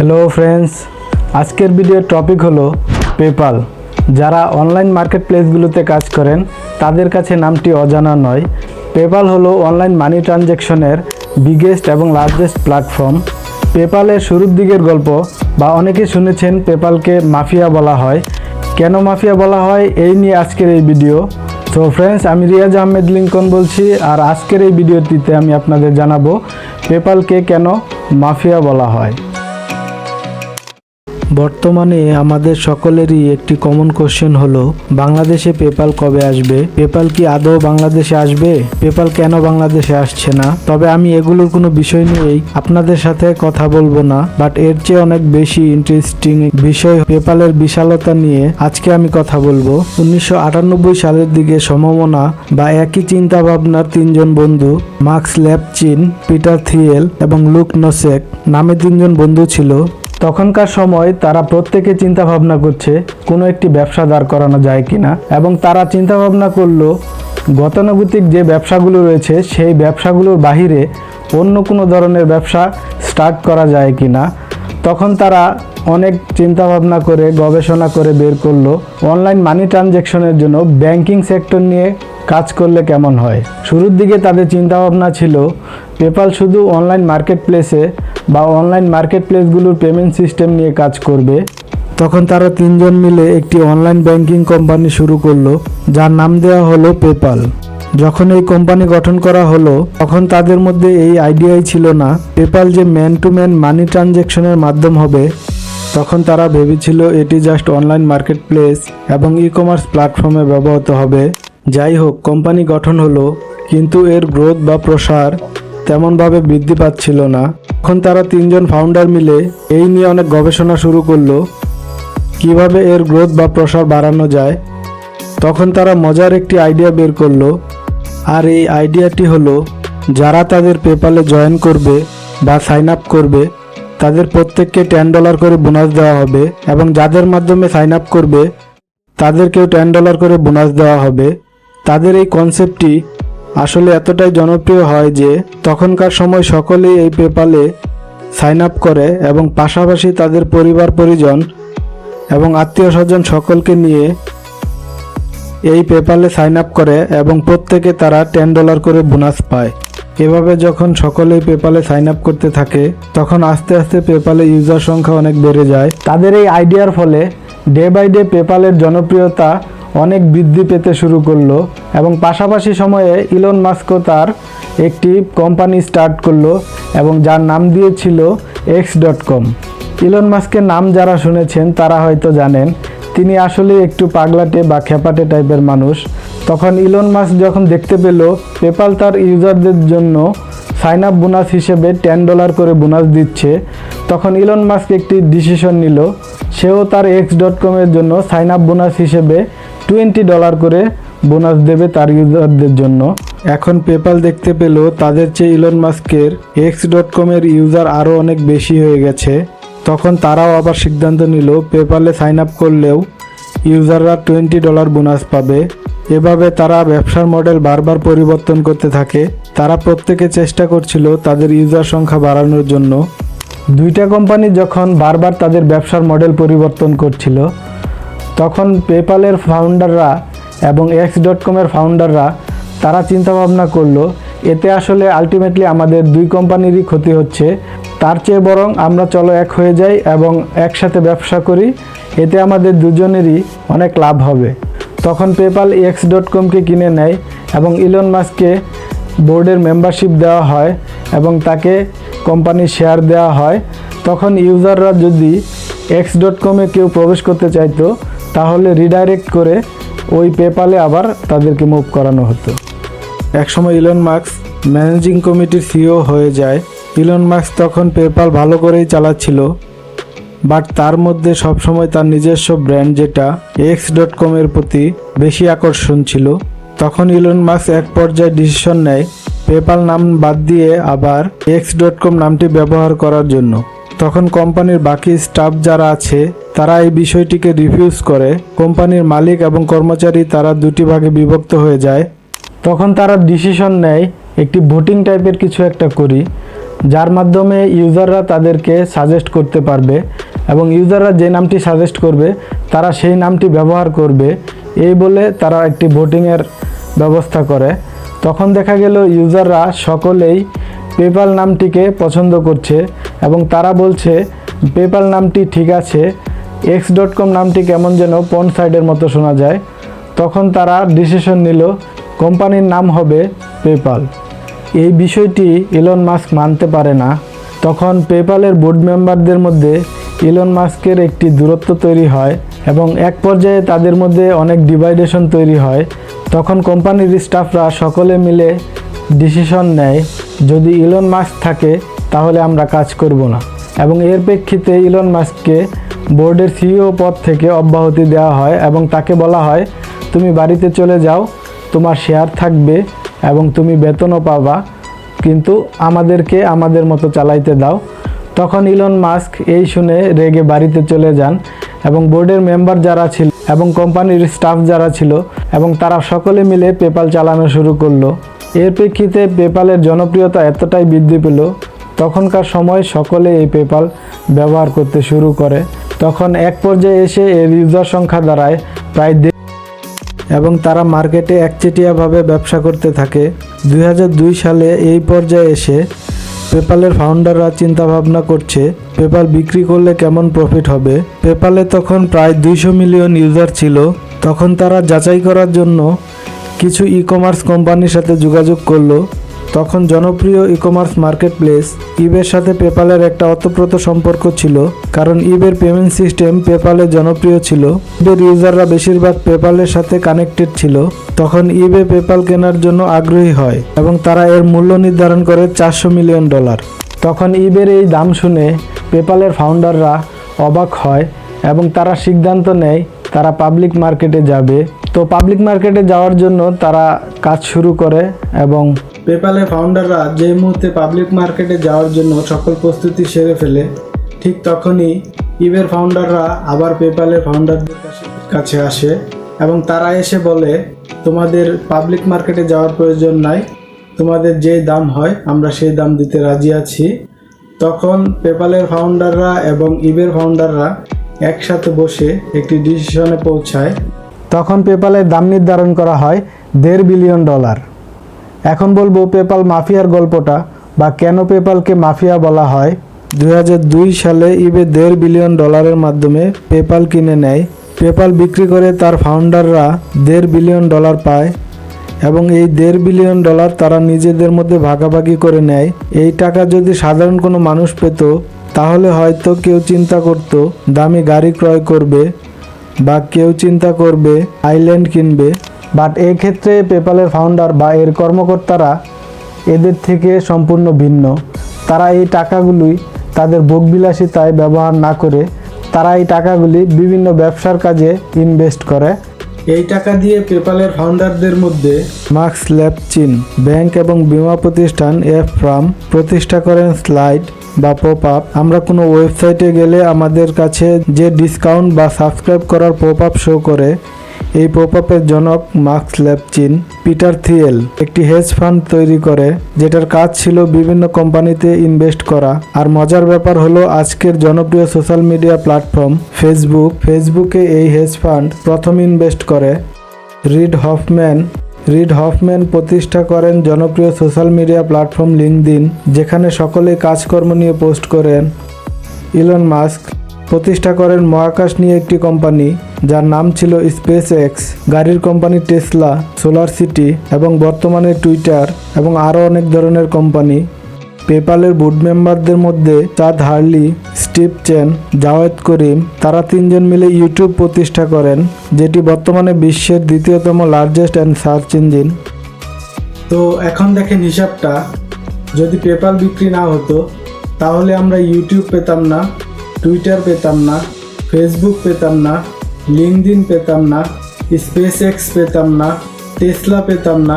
Hello friends আজকের ভিডিওর topic হলো পেপাল যারা অনলাইন মার্কেট প্লেসগুলোতে কাজ করেন, তাদের কাছে নামটি অজানা নয়। পেপাল হলো অনলাইন মানি ট্রানজ্যাকশনের বিগেস্ট এবং লার্জেস্ট প্ল্যাটফর্ম পেপালের শুরুর দিকের গল্প, বা অনেকে শুনেছেন পেপালকে মাফিয়া বলা হয়। কেন মাফিয়া বলা হয়, এই নিয়ে আজকের এই ভিডিও তো ফ্রেন্ডস আমি রিয়াজ আহমেদ লিঙ্কন বলছি, আর আজকের এই ভিডিওটিতে আমি আপনাদের জানাব পেপালকে কেন মাফিয়া বলা হয়। বর্তমানে আমাদের সকলেরই একটি কমন কোশ্চেন হলো, বাংলাদেশে পেপাল কবে আসবে? পেপাল কি আদৌ বাংলাদেশে আসবে? পেপাল কেন বাংলাদেশে আসছে না? তবে আমি এগুলোর কোনো বিষয় নিয়েই আপনাদের সাথে কথা বলব না বাট এর চেয়ে অনেক বেশি ইন্টারেস্টিং বিষয় পেপালের বিশালতা নিয়ে আজকে আমি কথা বলব। উনিশশো আটানব্বই সালের দিকে সমমনা বা একই চিন্তা ভাবনার তিনজন বন্ধু, মার্কস ল্যাপচিন, পিটার থিয়েল এবং লুক নোসেক নামে তিনজন বন্ধু ছিল। তখনকার সময় তারা প্রত্যেকে চিন্তা ভাবনা করছে, কোনো একটি ব্যবসা দাঁড় করানো যায় কিনা। এবং তারা চিন্তা ভাবনা করল, গতানুগতিক যে ব্যবসাগুলো রয়েছে, সেই ব্যবসাগুলোর বাহিরে অন্য কোনো ধরনের ব্যবসা স্টার্ট করা যায় কিনা। তখন তারা অনেক চিন্তা ভাবনা করে, গবেষণা করে বের করল, অনলাইন মানি ট্রানজ্যাকশনের জন্য ব্যাংকিং সেক্টর নিয়ে কাজ করলে কেমন হয়? শুরুর দিকে তাদের চিন্তা ভাবনা ছিল, পেপাল শুধু অনলাইন মার্কেট প্লেসে বা অনলাইন মার্কেট প্লেসগুলোর পেমেন্ট সিস্টেম নিয়ে কাজ করবে। তখন তারা তিনজন মিলে একটি অনলাইন ব্যাংকিং কোম্পানি শুরু করল, যার নাম দেওয়া হলো পেপাল যখন এই কোম্পানি গঠন করা হলো, তখন তাদের মধ্যে এই আইডিয়াই ছিল না পেপাল যে ম্যান টু ম্যান মানি ট্রানজ্যাকশনের মাধ্যম হবে, তখন তারা ভেবেছিল এটি জাস্ট অনলাইন মার্কেট প্লেস এবং ই কমার্স প্ল্যাটফর্মে ব্যবহৃত হবে। যাই হোক কোম্পানি গঠন হলো, কিন্তু এর গ্রোথ বা প্রসার তেমনভাবে বৃদ্ধি পাচ্ছিল না। তখন তারা তিনজন ফাউন্ডার মিলে এই নিয়ে অনেক গবেষণা শুরু করল, কীভাবে এর গ্রোথ বা প্রসার বাড়ানো যায়। তখন তারা মজার একটি আইডিয়া বের করল, আর এই আইডিয়াটি হলো, যারা তাদের পেপালে জয়েন করবে বা সাইন আপ করবে, তাদের প্রত্যেককে টেন ডলার করে বোনাস দেওয়া হবে এবং যাদের মাধ্যমে সাইন আপ করবে, তাদেরকেও টেন ডলার করে বোনাস দেওয়া হবে। তাদের এই কনসেপ্টটি আসলে এতটাই জনপ্রিয় হয় যে তখনকার সময় সকলেই এই পেপালে সাইন আপ করে এবং পাশাপাশি তাদের পরিবার পরিজন এবং আত্মীয় স্বজন সকলকে নিয়ে এই পেপালে সাইন আপ করে এবং প্রত্যেকে তারা টেন ডলার করে বোনাস পায়। এভাবে যখন সকলেই পেপালে সাইন আপ করতে থাকে, তখন আস্তে আস্তে পেপালে ইউজার সংখ্যা অনেক বেড়ে যায়। তাদের এই আইডিয়ার ফলে ডে বাই ডে পেপালের জনপ্রিয়তা অনেক বৃদ্ধি পেতে শুরু করল এবং পাশাপাশি সময়ে ইলন মাস্কও তার একটি কোম্পানি স্টার্ট করল এবং যার নাম দিয়েছিল এক্স ডট কম ইলন মাস্কের নাম যারা শুনেছেন তারা হয়তো জানেন, তিনি আসলে একটু পাগলাটে বা খেপাটে টাইপের মানুষ। তখন ইলন মাস্ক যখন দেখতে পেল পেপাল তার ইউজারদের জন্য সাইন আপ বোনাস হিসেবে টেন ডলার করে বোনাস দিচ্ছে, তখন ইলন মাস্ক একটি ডিসিশন নিল। সেও তার এক্স ডট কমের জন্য সাইন আপ বোনাস হিসেবে টোয়েন্টি ডলার করে বোনাস দেবে তার ইউজারদের জন্য। এখন পেপাল দেখতে পেল তাদের চেয়ে ইলন মাস্কের এক্স ডট কমের ইউজার আরও অনেক বেশি হয়ে গেছে। তখন তারাও আবার সিদ্ধান্ত নিল পেপালে সাইন আপ করলেও ইউজাররা টোয়েন্টি ডলার বোনাস পাবে। এভাবে তারা ব্যবসার মডেল বারবার পরিবর্তন করতে থাকে। তারা প্রত্যেকে চেষ্টা করছিল তাদের ইউজার সংখ্যা বাড়ানোর জন্য। দুইটা কোম্পানি যখন বারবার তাদের ব্যবসার মডেল পরিবর্তন করছিল তখন পেপালের ফাউন্ডাররা এবং এক্স ডট কমের ফাউন্ডাররা তারা চিন্তা ভাবনা করল, এতে আসলে আলটিমেটলি আমাদের দুই কোম্পানিরই ক্ষতি হচ্ছে। তার চেয়ে বরং আমরা চলো এক হয়ে যাই এবং একসাথে ব্যবসা করি, এতে আমাদের দুজনেরই অনেক লাভ হবে। তখন পেপাল এক্স ডট কমকে কিনে নেয় এবং ইলন মাস্ককে বোর্ডের মেম্বারশিপ দেওয়া হয় এবং তাকে কোম্পানির শেয়ার দেওয়া হয়। তখন ইউজাররা যদি এক্স ডট কমে কেউ প্রবেশ করতে চাইতো, তাহলে রিডাইরেক্ট করে ওই পেপালে আবার তাদেরকে মুভ করানো হতো। একসময় ইলন মার্কস ম্যানেজিং কমিটির সিও হয়ে যায়। ইলন মার্কস তখন পেপাল ভালো করেই চালাচ্ছিল বাট তার মধ্যে সবসময় তার নিজস্ব ব্র্যান্ড যেটা এক্স ডট কমের প্রতি বেশি আকর্ষণ ছিল। তখন ইলন মার্কস এক পর্যায়ে ডিসিশন নেয় পেপাল নাম বাদ দিয়ে আবার এক্স ডট কম নামটি ব্যবহার করার জন্য। তখন কোম্পানির বাকি স্টাফ যারা আছে, তারা এই বিষয়টিকে রিফিউজ করে। কোম্পানির মালিক এবং কর্মচারী তারা দুটি ভাগে বিভক্ত হয়ে যায়। তখন তারা ডিসিশন নেয়, একটি ভোটিং টাইপের কিছু একটা করি, যার মাধ্যমে ইউজাররা তাদেরকে সাজেস্ট করতে পারবে এবং ইউজাররা যে নামটি সাজেস্ট করবে, তারা সেই নামটি ব্যবহার করবে। এই বলে তারা একটি ভোটিংয়ের ব্যবস্থা করে। তখন দেখা গেল ইউজাররা সকলেই পেপাল নামটিকে পছন্দ করছে এবং তারা বলছে, পেপাল নামটি ঠিক আছে এক্স ডট কম নামটি কেমন যেন পন সাইডের মতো শোনা যায়। তখন তারা ডিসিশন নিল, কোম্পানির নাম হবে পেপাল। এই বিষয়টি ইলন মাস্ক মানতে পারে না। তখন পেপালের বোর্ড মেম্বারদের মধ্যে ইলন মাস্কের একটি দূরত্ব তৈরি হয় এবং এক পর্যায়ে তাদের মধ্যে অনেক ডিভাইডেশন তৈরি হয়। তখন কোম্পানির স্টাফরা সকলে মিলে ডিসিশন নেয়। যদি ইলন মাস্ক থাকে, তাহলে আমরা কাজ করব না। এবং এর প্রেক্ষিতে ইলন মাস্ককে বোর্ডের সিইও পদ থেকে অব্যাহতি দেওয়া হয় এবং তাকে বলা হয়, তুমি বাড়িতে চলে যাও, তোমার শেয়ার থাকবে এবং তুমি বেতনও পাবা, কিন্তু আমাদেরকে আমাদের মতো চালাইতে দাও। তখন ইলন মাস্ক এই শুনে রেগে বাড়িতে চলে যান এবং বোর্ডের মেম্বার যারা ছিল এবং কোম্পানির স্টাফ যারা ছিল এবং তারা সকলে মিলে পেপাল চালানো শুরু করল। এর প্রেক্ষিতে পেপালের জনপ্রিয়তা এতটাই বৃদ্ধি পেল, তখনকার সময় সকলে এই পেপাল ব্যবহার করতে শুরু করে। তখন এক পর্যায়ে এসে এর ইউজার সংখ্যা দাঁড়ায় প্রায় দেড় এবং তারা মার্কেটে একচেটিয়াভাবে ব্যবসা করতে থাকে। দুই হাজার দুই সালে এই পর্যায়ে এসে পেপালের ফাউন্ডাররা চিন্তা ভাবনা করছে, পেপাল বিক্রি করলে কেমন প্রফিট হবে? পেপালে তখন প্রায় দুইশো মিলিয়ন ইউজার ছিল। তখন তারা যাচাই করার জন্য কিছু ই কমার্স কোম্পানির সাথে যোগাযোগ করল। তখন জনপ্রিয় ই কমার্স মার্কেট প্লেস ইবের সাথে পেপালের একটা অতপ্রত সম্পর্ক ছিল, কারণ ইবের পেমেন্ট সিস্টেম পেপালে জনপ্রিয় ছিল। ইবের ইউজাররা বেশিরভাগ পেপালের সাথে কানেক্টেড ছিল। তখন ইবে পেপাল কেনার জন্য আগ্রহী হয় এবং তারা এর মূল্য নির্ধারণ করে চারশো মিলিয়ন ডলার। তখন ইবের এই দাম শুনে পেপালের ফাউন্ডাররা অবাক হয় এবং তারা সিদ্ধান্ত নেয়, তারা পাবলিক মার্কেটে যাবে। তো পাবলিক মার্কেটে যাওয়ার জন্য তারা কাজ শুরু করে এবং পেপ্যালের ফাউন্ডাররা যে মুহূর্তে পাবলিক মার্কেটে যাওয়ার জন্য সকল প্রস্তুতি সেরে ফেলে, ঠিক তখনই ইবের ফাউন্ডাররা আবার পেপ্যালের ফাউন্ডারদের কাছে আসে এবং তারা এসে বলে, তোমাদের পাবলিক মার্কেটে যাওয়ার প্রয়োজন নাই, তোমাদের যে দাম হয় আমরা সেই দাম দিতে রাজি আছি। তখন পেপালের ফাউন্ডাররা এবং ইবের ফাউন্ডাররা একসাথে বসে একটি ডিসিশনে পৌঁছায়। তখন পেপালের দাম নির্ধারণ করা হয় দেড় বিলিয়ন ডলার। এখন বলব পেপাল মাফিয়ার গল্পটা বা কেন পেপালকে মাফিয়া বলা হয়। দু হাজার দুই সালে ইবে দেড় বিলিয়ন ডলারের মাধ্যমে পেপাল কিনে নেয়। পেপাল বিক্রি করে তার ফাউন্ডাররা দেড় বিলিয়ন ডলার পায় এবং এই দেড় বিলিয়ন ডলার তারা নিজেদের মধ্যে ভাগাভাগি করে নেয়। এই টাকা যদি সাধারণ কোনো মানুষ পেত, তাহলে হয়তো কেউ চিন্তা করত, দামি গাড়ি ক্রয় করবে। বা কেউ চিন্তা করবে আইল্যান্ড কিনবে বাট এই ক্ষেত্রে পেপালের ফাউন্ডার বা এর কর্মকর্তারা এদের থেকে সম্পূর্ণ ভিন্ন। তারা এই টাকাগুলি তাদের ভোগবিলাসিতায় ব্যবহার না করে তারা এই টাকাগুলি বিভিন্ন ব্যবসার কাজে ইনভেস্ট করে। এই টাকা দিয়ে পেপালের ফাউন্ডারদের মধ্যে মার্কস ল্যাপচিন ব্যাংক এবং বিমা প্রতিষ্ঠান এফ ফার্ম প্রতিষ্ঠা করেন স্লাইড বা পপ আপ আমরা কোনো ওয়েবসাইটে গেলে আমাদের কাছে যে ডিসকাউন্ট বা সাবস্ক্রাইব করার পপ আপ শো করে, এই পপ আপের জনক মার্কস ল্যাপচিন পিটার থিয়েল একটি হেজ ফান্ড তৈরি করে, যেটার কাজ ছিল বিভিন্ন কোম্পানিতে ইনভেস্ট করা। আর মজার ব্যাপার হলো আজকের জনপ্রিয় সোশ্যাল মিডিয়া প্ল্যাটফর্ম ফেসবুক ফেসবুকে এই হেজ ফান্ড প্রথম ইনভেস্ট করে। রিড হফম্যান রিড হফম্যান প্রতিষ্ঠা করেন জনপ্রিয় সোশ্যাল মিডিয়া প্ল্যাটফর্ম লিঙ্কদিন যেখানে সকলে কাজকর্ম নিয়ে পোস্ট করেন। ইলন মাস্ক প্রতিষ্ঠা করেন মহাকাশ নিয়ে একটি কোম্পানি, যার নাম ছিল স্পেস এক্স গাড়ির কোম্পানি টেসলা, সোলার সিটি এবং বর্তমানে টুইটার এবং আরও অনেক ধরনের কোম্পানি। পেপালের বোর্ড মেম্বারদের মধ্যে Chad Hurley, Steve Chen, Jawed Karim, তারা তিনজন মিলে ইউটিউব প্রতিষ্ঠা করেন, যেটি বর্তমানে বিশ্বের দ্বিতীয়তম লার্জেস্ট অ্যান্ড সার্চ ইঞ্জিন তো এখন দেখেন হিসাবটা। যদি পেপাল বিক্রি না হতো, তাহলে আমরা ইউটিউব পেতাম না, টুইটার পেতাম না, ফেসবুক পেতাম না লিঙ্কডিন পেতাম না স্পেস এক্স পেতাম না, টেসলা পেতাম না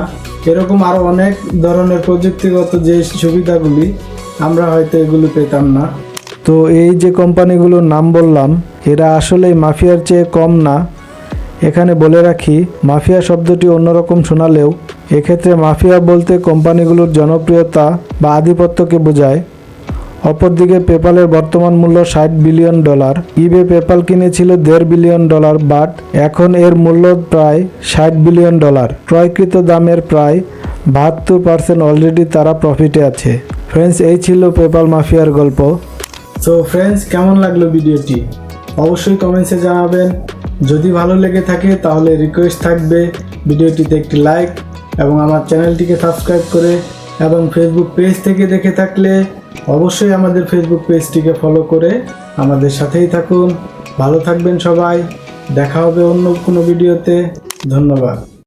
এরকম আরও অনেক ধরনের প্রযুক্তিগত যে সুবিধাগুলি আমরা হয়তো এগুলো পেতাম না। তো এই যে কোম্পানিগুলোর নাম বললাম, এরা আসলেই মাফিয়ার চেয়ে কম না। এখানে বলে রাখি, মাফিয়া শব্দটি অন্যরকম শোনালেও এক্ষেত্রে মাফিয়া বলতে কোম্পানিগুলোর জনপ্রিয়তা বা আধিপত্যকে বোঝায়। অপরদিকে পেপালের বর্তমান মূল্য ষাট বিলিয়ন ডলার। ইবে পেপাল কিনেছিল দেড় বিলিয়ন ডলার বাট এখন এর মূল্য প্রায় ষাট বিলিয়ন ডলার। ক্রয়কৃত দামের প্রায় বাহাত্তর পার্সেন্ট অলরেডি তারা প্রফিটে আছে। ফ্রেন্ডস এই ছিল পেপাল মাফিয়ার গল্প। সো ফ্রেন্ডস কেমন লাগল ভিডিওটি? অবশ্যই কমেন্টসে জানাবেন। যদি ভালো লেগে থাকে, তাহলে রিকোয়েস্ট থাকবে ভিডিওটিতে একটি লাইক এবং আমার চ্যানেলটিকে সাবস্ক্রাইব করে এবং ফেসবুক পেজ থেকে দেখে থাকলে অবশ্যই আমাদের ফেসবুক পেজটিকে ফলো করে আমাদের সাথেই থাকুন। ভালো থাকবেন সবাই। দেখা হবে অন্য কোনো ভিডিওতে ধন্যবাদ।